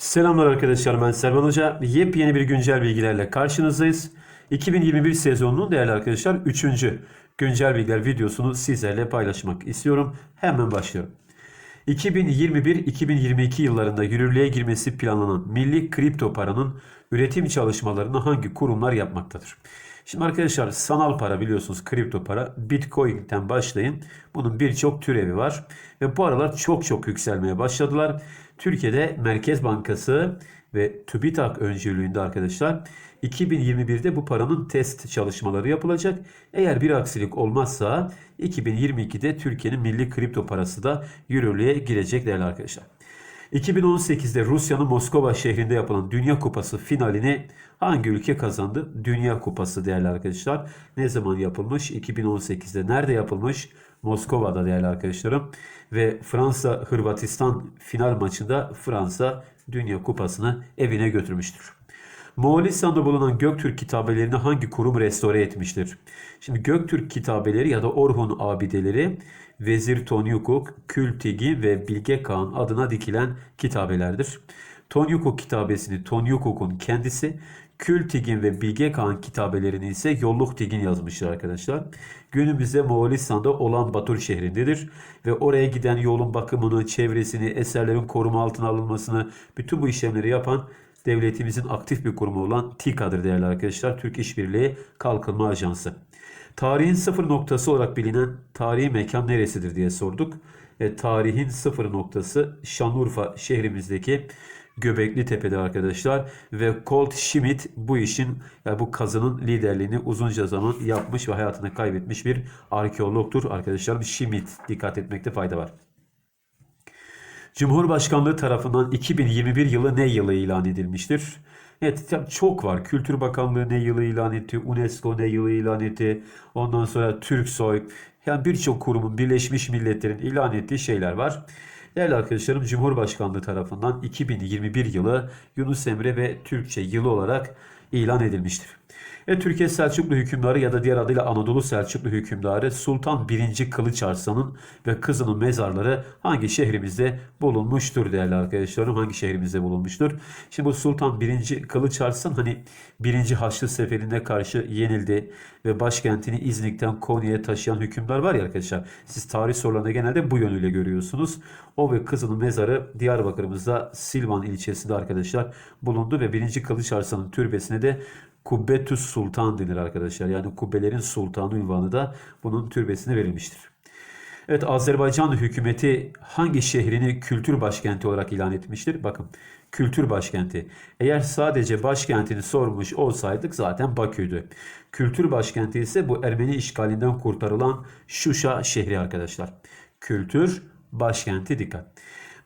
Selamlar arkadaşlar ben Selman Hoca. Yepyeni bir güncel bilgilerle karşınızdayız. 2021 sezonunun değerli arkadaşlar 3. güncel bilgiler videosunu sizlerle paylaşmak istiyorum. Hemen başlıyorum. 2021-2022 yıllarında yürürlüğe girmesi planlanan milli kripto paranın üretim çalışmalarını hangi kurumlar yapmaktadır? Şimdi arkadaşlar sanal para biliyorsunuz kripto para Bitcoin'ten başlayın. Bunun birçok türevi var ve bu aralar çok çok yükselmeye başladılar. Türkiye'de Merkez Bankası ve TÜBİTAK öncülüğünde arkadaşlar 2021'de bu paranın test çalışmaları yapılacak. Eğer bir aksilik olmazsa 2022'de Türkiye'nin milli kripto parası da yürürlüğe girecek değerli arkadaşlar. 2018'de Rusya'nın Moskova şehrinde yapılan Dünya Kupası finalini hangi ülke kazandı? Dünya Kupası değerli arkadaşlar. Ne zaman yapılmış? 2018'de. Nerede yapılmış? Moskova'da değerli arkadaşlarım. Ve Fransa Hırvatistan final maçında Fransa Dünya Kupası'nı evine götürmüştür. Moğolistan'da bulunan Göktürk kitabelerini hangi kurum restore etmiştir? Şimdi Göktürk kitabeleri ya da Orhun abideleri Vezir Tonyukuk, Kültigi ve Bilge Kağan adına dikilen kitabelerdir. Tonyukuk kitabesini Tonyukuk'un kendisi, Kültigin ve Bilge Kağan kitabelerini ise Yolluk Tigin yazmıştır arkadaşlar. Günümüzde Moğolistan'da olan Batur şehrindedir ve oraya giden yolun bakımını, çevresini, eserlerin koruma altına alınmasını, bütün bu işlemleri yapan devletimizin aktif bir kurumu olan TİKA'dır değerli arkadaşlar. Türk İşbirliği Kalkınma Ajansı. Tarihin sıfır noktası olarak bilinen tarihi mekan neresidir diye sorduk. E, tarihin sıfır noktası Şanlıurfa şehrimizdeki Göbekli Tepe'de arkadaşlar ve Colt Schmidt bu işin yani bu kazının liderliğini uzunca zaman yapmış ve hayatını kaybetmiş bir arkeologtur arkadaşlar. Schmidt dikkat etmekte fayda var. Cumhurbaşkanlığı tarafından 2021 yılı ne yılı ilan edilmiştir? Evet çok var. Kültür Bakanlığı ne yılı ilan etti, UNESCO ne yılı ilan etti, ondan sonra Türksoy, yani birçok kurumun Birleşmiş Milletler'in ilan ettiği şeyler var. Değerli arkadaşlarım Cumhurbaşkanlığı tarafından 2021 yılı Yunus Emre ve Türkçe yılı olarak ilan edilmiştir. Ve Türkiye Selçuklu hükümdarı ya da diğer adıyla Anadolu Selçuklu hükümdarı Sultan 1. Kılıç Arslan'ın ve kızının mezarları hangi şehrimizde bulunmuştur değerli arkadaşlarım? Hangi şehrimizde bulunmuştur? Şimdi bu Sultan 1. Kılıç Arslan hani 1. Haçlı Seferi'ne karşı yenildi ve başkentini İznik'ten Konya'ya taşıyan hükümdar var ya arkadaşlar. Siz tarih sorularında genelde bu yönüyle görüyorsunuz. O ve kızının mezarı Diyarbakır'ımızda Silvan ilçesinde arkadaşlar bulundu ve 1. Kılıç Arslan'ın türbesine de Kubbetüs Sultan denir arkadaşlar. Yani kubbelerin sultanı ünvanı da bunun türbesine verilmiştir. Evet Azerbaycan hükümeti hangi şehrini kültür başkenti olarak ilan etmiştir? Bakın kültür başkenti. Eğer sadece başkentini sormuş olsaydık zaten Bakü'ydü. Kültür başkenti ise bu Ermeni işgalinden kurtarılan Şuşa şehri arkadaşlar. Kültür başkenti dikkat.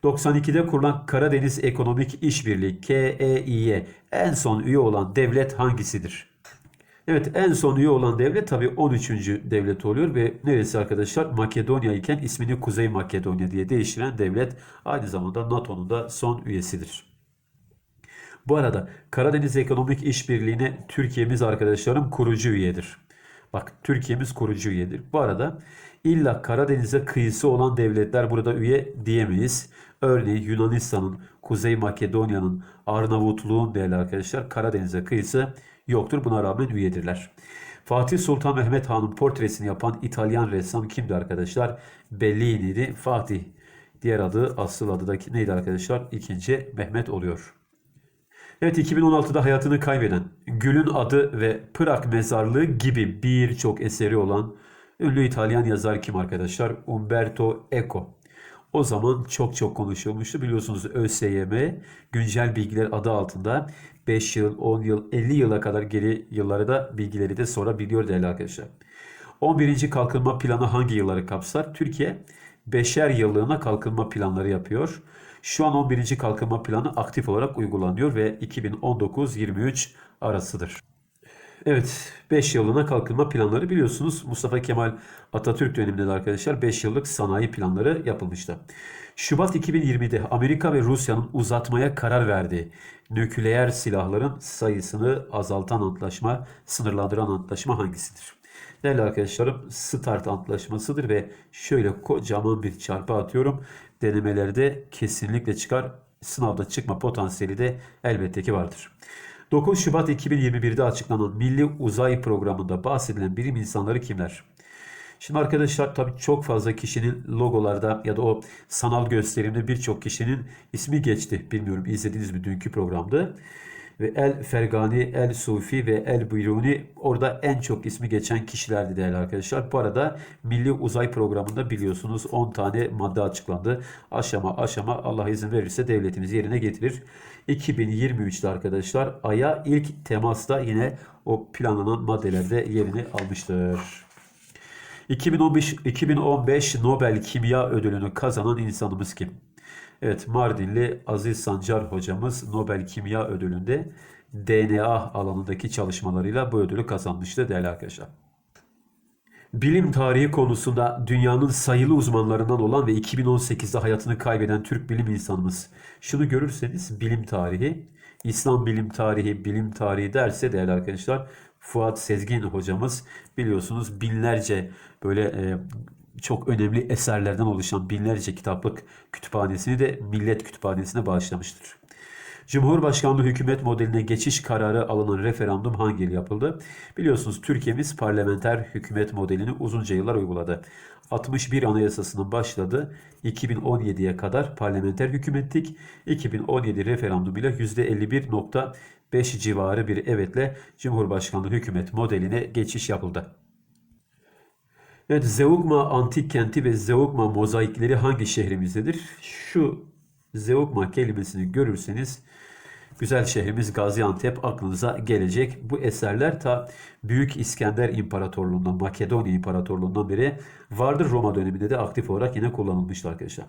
92'de kurulan Karadeniz Ekonomik İşbirliği KEİ'ye en son üye olan devlet hangisidir? Evet en son üye olan devlet tabii 13. devlet oluyor ve neresi arkadaşlar? Makedonya iken ismini Kuzey Makedonya diye değiştiren devlet aynı zamanda NATO'nun da son üyesidir. Bu arada Karadeniz Ekonomik İşbirliği'ne Türkiye'miz arkadaşlarım kurucu üyedir. Bak Türkiye'miz kurucu üyedir. Bu arada illa Karadeniz'e kıyısı olan devletler burada üye diyemeyiz. Örneğin Yunanistan'ın, Kuzey Makedonya'nın, Arnavutluğun değerli arkadaşlar Karadeniz'e kıyısı yoktur. Buna rağmen üyedirler. Fatih Sultan Mehmet Han'ın portresini yapan İtalyan ressam kimdi arkadaşlar? Bellini'ydi. Fatih diğer adı asıl adı da neydi arkadaşlar? İkinci Mehmet oluyor. Evet 2016'da hayatını kaybeden, Gül'ün adı ve Prag mezarlığı gibi birçok eseri olan ünlü İtalyan yazar kim arkadaşlar? Umberto Eco. O zaman çok çok konuşulmuştu. Biliyorsunuz ÖSYM güncel bilgiler adı altında 5 yıl, 10 yıl, 50 yıla kadar geri yılları da bilgileri de sorabiliyor değerli arkadaşlar. 11. kalkınma planı hangi yılları kapsar? Türkiye beşer yıllığına kalkınma planları yapıyor. Şu an 11. kalkınma planı aktif olarak uygulanıyor ve 2019-23 arasıdır. Evet 5 yıllığına kalkınma planları biliyorsunuz Mustafa Kemal Atatürk döneminde de arkadaşlar 5 yıllık sanayi planları yapılmıştı. Şubat 2020'de Amerika ve Rusya'nın uzatmaya karar verdiği nükleer silahların sayısını azaltan antlaşma, sınırlandıran antlaşma hangisidir? Değerli arkadaşlarım START antlaşmasıdır ve şöyle kocaman bir çarpı atıyorum. Denemelerde kesinlikle çıkar sınavda çıkma potansiyeli de elbette ki vardır. 9 Şubat 2021'de açıklanan Milli Uzay Programı'nda bahsedilen bilim insanları kimler? Şimdi arkadaşlar tabii çok fazla kişinin logolarda ya da o sanal gösterimde birçok kişinin ismi geçti. Bilmiyorum izlediniz mi dünkü programda. Ve El Fergani, El Sufi ve El Biruni orada en çok ismi geçen kişilerdi değerli arkadaşlar. Bu arada Milli Uzay Programı'nda biliyorsunuz 10 tane madde açıklandı. Aşama aşama Allah izin verirse devletimiz yerine getirir. 2023'te arkadaşlar Ay'a ilk temasta yine o planlanan maddelerde yerini almıştır. 2015, 2015 Nobel Kimya Ödülünü kazanan insanımız kim? Evet Mardinli Aziz Sancar hocamız Nobel Kimya Ödülü'nde DNA alanındaki çalışmalarıyla bu ödülü kazanmıştı değerli arkadaşlar. Bilim tarihi konusunda dünyanın sayılı uzmanlarından olan ve 2018'de hayatını kaybeden Türk bilim insanımız. Şunu görürseniz bilim tarihi, İslam bilim tarihi, bilim tarihi derse değerli arkadaşlar Fuat Sezgin hocamız biliyorsunuz binlerce böyle e, çok önemli eserlerden oluşan binlerce kitaplık kütüphanesini de Millet Kütüphanesi'ne bağışlamıştır. Cumhurbaşkanlığı hükümet modeline geçiş kararı alınan referandum hangi yıl yapıldı? Biliyorsunuz Türkiye'miz parlamenter hükümet modelini uzunca yıllar uyguladı. 61 anayasasının başladı. 2017'ye kadar parlamenter hükümettik. 2017 referandumuyla %51.5 civarı bir evetle Cumhurbaşkanlığı hükümet modeline geçiş yapıldı. Evet, Zeugma antik kenti ve Zeugma mozaikleri hangi şehrimizdedir? Şu Zeugma kelimesini görürseniz güzel şehrimiz Gaziantep aklınıza gelecek. Bu eserler ta Büyük İskender İmparatorluğundan, Makedonya İmparatorluğundan beri vardır. Roma döneminde de aktif olarak yine kullanılmıştı arkadaşlar.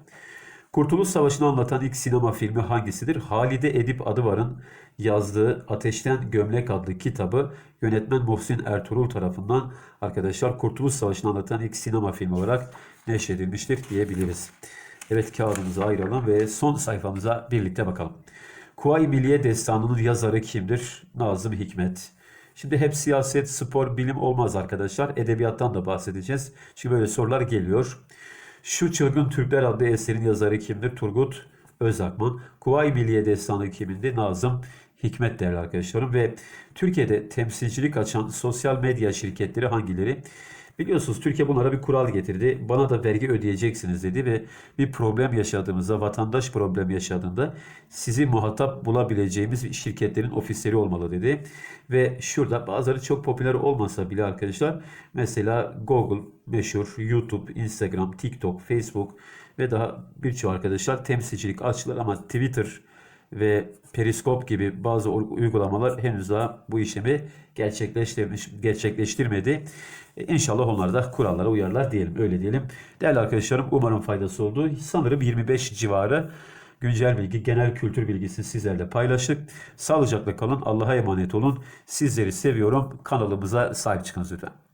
Kurtuluş Savaşı'nı anlatan ilk sinema filmi hangisidir? Halide Edip Adıvar'ın yazdığı Ateşten Gömlek adlı kitabı yönetmen Muhsin Ertuğrul tarafından arkadaşlar Kurtuluş Savaşı'nı anlatan ilk sinema filmi olarak neşredilmiştir diyebiliriz. Evet kağıdımızı ayıralım ve son sayfamıza birlikte bakalım. Kuvayi Milliye Destanı'nın yazarı kimdir? Nazım Hikmet. Şimdi hep siyaset, spor, bilim olmaz arkadaşlar. Edebiyattan da bahsedeceğiz. Çünkü böyle sorular geliyor. Şu Çılgın Türkler adlı eserin yazarı kimdir? Turgut Özakman. Kuvayi Milliye Destanı kimindi? Nazım Hikmet değerli arkadaşlarım. Ve Türkiye'de temsilcilik açan sosyal medya şirketleri hangileri? Biliyorsunuz Türkiye bunlara bir kural getirdi. Bana da vergi ödeyeceksiniz dedi ve bir problem yaşadığımızda, vatandaş problem yaşadığında sizi muhatap bulabileceğimiz şirketlerin ofisleri olmalı dedi. Ve şurada bazıları çok popüler olmasa bile arkadaşlar mesela Google meşhur, YouTube, Instagram, TikTok, Facebook ve daha birçok arkadaşlar temsilcilik açtılar ama Twitter ve Periskop gibi bazı uygulamalar henüz daha bu işlemi gerçekleştirmiş, gerçekleştirmedi. E, İnşallah onlar da kurallara uyarlar diyelim. Öyle diyelim. Değerli arkadaşlarım umarım faydası oldu. Sanırım 25 civarı güncel bilgi, genel kültür bilgisini sizlerle paylaştık. Sağlıcakla kalın. Allah'a emanet olun. Sizleri seviyorum. Kanalımıza sahip çıkınız lütfen.